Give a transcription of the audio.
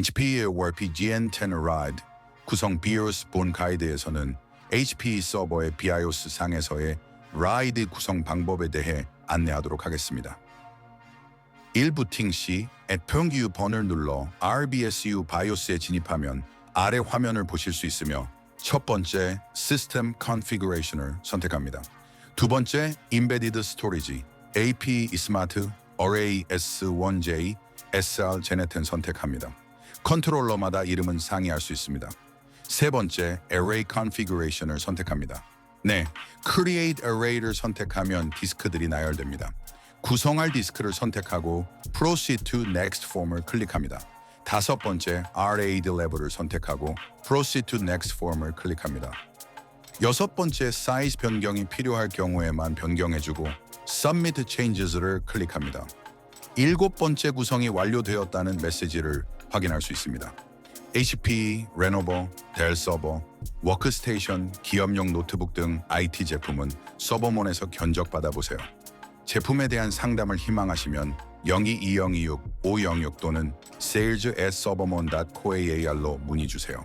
HP의 WRPGN10 RIDE 구성 BIOS 본 가이드에서는 HP 서버의 BIOS 상에서의 RIDE 구성 방법에 대해 안내하도록 하겠습니다. 1부팅 시 평기유 번을 눌러 RBSU BIOS에 진입하면 아래 화면을 보실 수 있으며 첫 번째 System Configuration을 선택합니다. 두 번째 Embedded Storage AP Smart Array S1J SR Gen10 선택합니다. 컨트롤러마다 이름은 상이할 수 있습니다. 세 번째 Array Configuration을 선택합니다. 네, Create Array를 선택하면 디스크들이 나열됩니다. 구성할 디스크를 선택하고 Proceed to Next Form을 클릭합니다. 다섯 번째 RAID 레벨을 선택하고 Proceed to Next Form을 클릭합니다. 여섯 번째 사이즈 변경이 필요할 경우에만 변경해주고 Submit Changes를 클릭합니다. 일곱 번째 구성이 완료되었다는 메시지를 확인할 수 있습니다. HP, 레노버, 델 서버, 워크스테이션, 기업용 노트북 등 IT 제품은 서버몬에서 견적받아 보세요. 제품에 대한 상담을 희망하시면 022026 506 또는 sales at servermon.coar로 문의 주세요.